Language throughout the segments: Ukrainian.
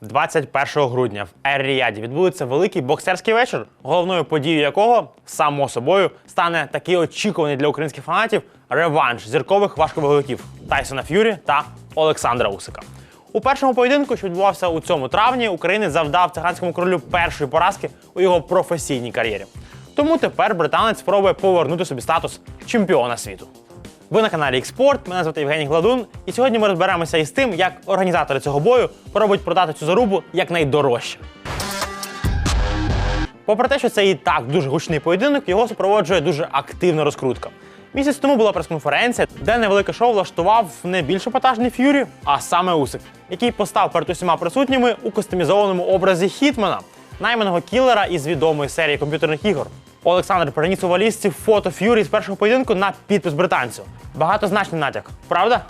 21 грудня в Ер-Ріяді відбудеться великий боксерський вечір, головною подією якого, само собою, стане такий очікуваний для українських фанатів реванш зіркових важковаговиків Тайсона Ф'юрі та Олександра Усика. У першому поєдинку, що відбувався у цьому травні, українець завдав циганському королю першої поразки у його професійній кар'єрі. Тому тепер британець спробує повернути собі статус чемпіона світу. Ви на каналі Експорт, мене звати Євгеній Гладун, і сьогодні ми розберемося із тим, як організатори цього бою пробують продати цю зарубу якнайдорожче. Попри те, що це і так дуже гучний поєдинок, його супроводжує дуже активна розкрутка. Місяць тому була прес-конференція, де невелике шоу влаштував не більш епатажний Ф'юрі, а саме Усик, який постав перед усіма присутніми у костюмізованому образі Хітмана, найманого кілера із відомої серії комп'ютерних ігор. Олександр приніс у валізці фото Ф'юрі з першого поєдинку на підпис британцю. Багатозначний натяк, правда?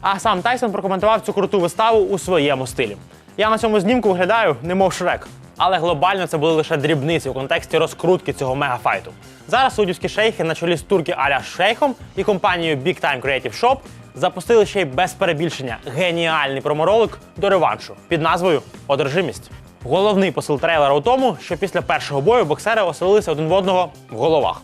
А сам Тайсон прокоментував цю круту виставу у своєму стилі. Я на цьому знімку виглядаю, немов шрек. Але глобально це були лише дрібниці у контексті розкрутки цього мегафайту. Зараз суддівські шейхи на чолі з турки Аля Шейхом і компанією Big Time Creative Shop запустили ще й без перебільшення геніальний проморолик до реваншу під назвою Одержимість. Головний посил трейлера у тому, що після першого бою боксери оселилися один в одного в головах.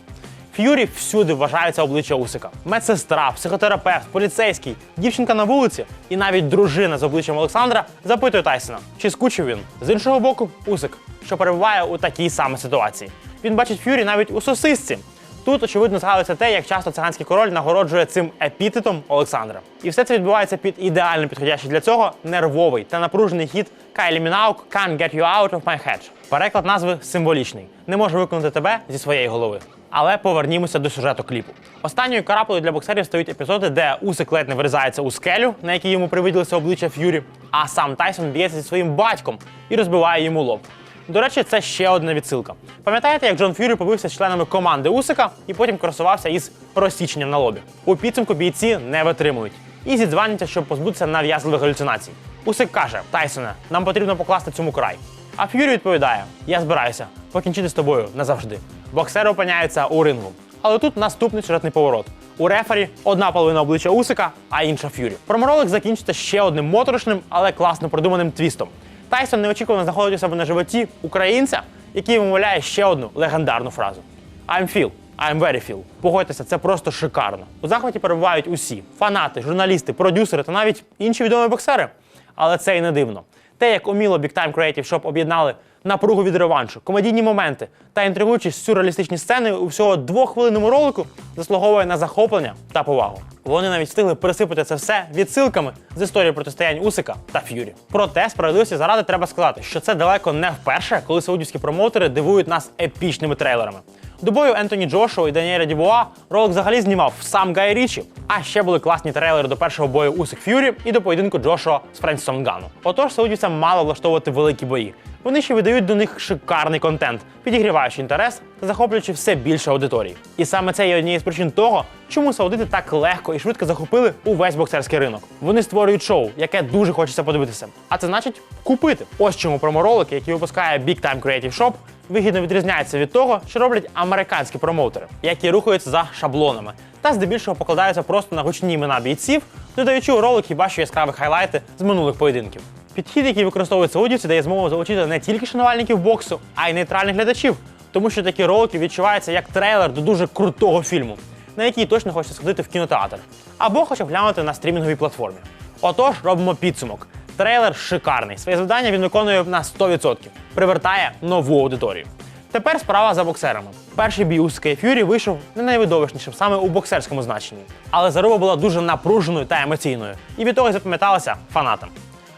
Ф'юрі всюди вважається обличчя Усика. Медсестра, психотерапевт, поліцейський, дівчинка на вулиці і навіть дружина з обличчям Олександра запитує Тайсона, чи скучив він. З іншого боку, Усик, що перебуває у такій самій ситуації. Він бачить Ф'юрі навіть у сосисці. Тут, очевидно, згадується те, як часто циганський король нагороджує цим епітетом Олександра. І все це відбувається під ідеально підходящий для цього нервовий та напружений хід Кайлі Мінаук «Can't get you out of my head». Переклад назви символічний. Не можу виконати тебе зі своєї голови. Але повернімося до сюжету кліпу. Останньою карапелою для боксерів стають епізоди, де Усик ледь не вирізається у скелю, на якій йому привиділося обличчя Ф'юрі, а сам Тайсон б'ється зі своїм батьком і розбиває йому лоб. До речі, це ще одна відсилка. Пам'ятаєте, як Джон Ф'юрі побився з членами команди Усика і потім кросувався із розсіченням на лобі? У підсумку бійці не витримують і зідзваняться, щоб позбутися нав'язливих галюцинацій. Усик каже: Тайсоне, нам потрібно покласти цьому край. А Ф'юрі відповідає: Я збираюся покінчити з тобою назавжди. Боксери опиняються у рингу. Але тут наступний сюжетний поворот. У рефері одна половина обличчя Усика, а інша Ф'юрі. Проморолик закінчиться ще одним моторошним, але класно продуманим твістом. Тайсон неочікувано знаходить у себе на животі українця, який вимовляє ще одну легендарну фразу: I'm Phil, I'm very Phil. Погодьтеся, це просто шикарно. У захваті перебувають усі: фанати, журналісти, продюсери та навіть інші відомі боксери. Але це і не дивно. Те, як уміло Big Time Creative Shop об'єднали напругу від реваншу, комедійні моменти та інтригуючі сюрреалістичні сцени у всього двоххвилинному ролику заслуговує на захоплення та повагу. Вони навіть встигли пересипати це все відсилками з історії протистоянь Усика та Ф'юрі. Проте справедливості заради треба сказати, що це далеко не вперше, коли саудівські промоутери дивують нас епічними трейлерами. До бою Ентоні Джошуа і Даніеля Дібуа ролик взагалі знімав сам Гай Річі. А ще були класні трейлери до першого бою Усик Ф'юрі і до поєдинку Джошуа з Френсісом Гану. Отож, саудівцям мало влаштовувати великі бої. Вони ще видають до них шикарний контент, підігріваючи інтерес та захоплюючи все більше аудиторії. І саме це є однією з причин того, чому саудити так легко і швидко захопили увесь боксерський ринок. Вони створюють шоу, яке дуже хочеться подивитися. А це значить купити. Ось чому проморолики, які випускає Big Time Creative Shop, вигідно відрізняються від того, що роблять американські промоутери, які рухаються за шаблонами та здебільшого покладаються просто на гучні імена бійців, додаючи у ролик хіба що яскраві хайлайти з минулих поєдинків. Підхід, який використовують саудівці, дає змогу залучити не тільки шанувальників боксу, а й нейтральних глядачів, тому що такі ролики відчуваються як трейлер до дуже крутого фільму, на який точно хочеться сходити в кінотеатр, або хоча б глянути на стрімінговій платформі. Отож, робимо підсумок. Трейлер шикарний. Своє завдання він виконує на 100%, привертає нову аудиторію. Тепер справа за боксерами. Перший бій у і Ф'юрі вийшов не найвидовищнішим саме у боксерському значенні. Але заруба була дуже напруженою та емоційною, і від того запам'яталася фанатам.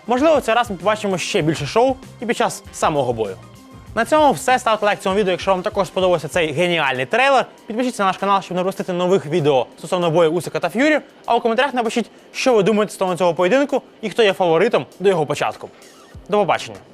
Можливо, цей раз ми побачимо ще більше шоу і під час самого бою. На цьому все. Ставте лайк цьому відео, якщо вам також сподобався цей геніальний трейлер. Підпишіться на наш канал, щоб не пропустити нових відео стосовно бою Усика та Ф'юрі. А у коментарях напишіть, що ви думаєте стосовно цього поєдинку і хто є фаворитом до його початку. До побачення!